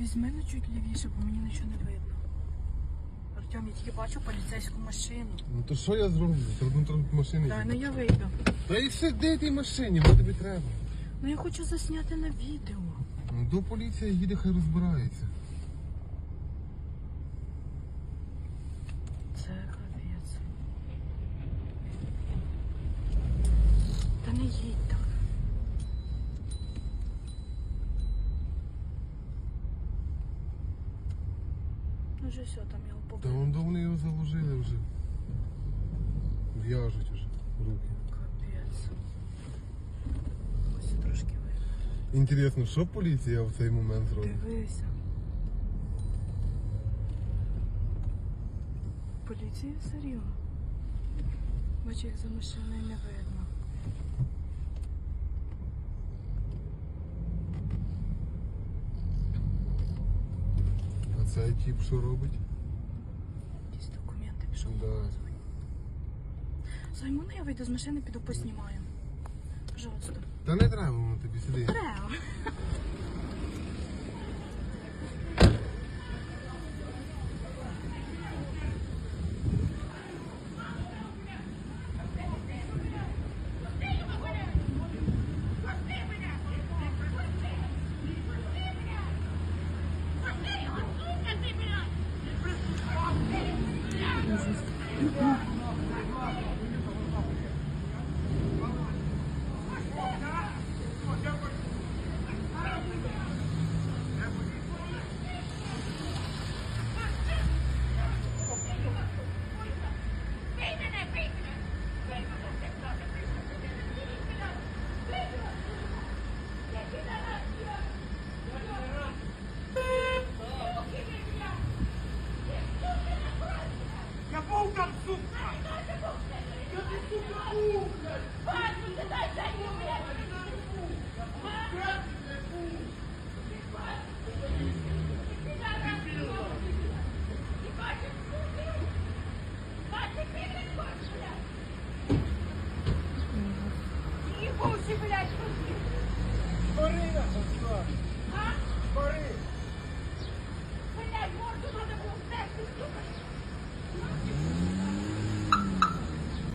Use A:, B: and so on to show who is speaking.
A: Візьми на чуть лівіше, бо мені нічого не видно. Артем, я тільки бачу поліцейську машину.
B: Ну то що я зроблю? Зроблю трохи машини.
A: Дай, ну я вийду.
B: Та і сиди тій машині, бо тобі треба.
A: Ну я хочу засняти на відео.
B: Ну до поліції їде, хай розбирається.
A: Ну вже все, там його
B: Та
A: побили.
B: вон до вони його заложили вже. В'яжуть вже руки.
A: Капець. Ось трошки видно.
B: Інтересно, що поліція в цей момент зробить?
A: Дивися. Поліція серйозно. Бач, як за машиною не видно.
B: Цей тип що робить?
A: Якісь документи пішов
B: Да.
A: показувати. Займу, я вийду з машини, піду поснімаю. Пожалуйста.
B: Та не треба воно тобі сиди.
C: Yeah. Ai, mình sẽ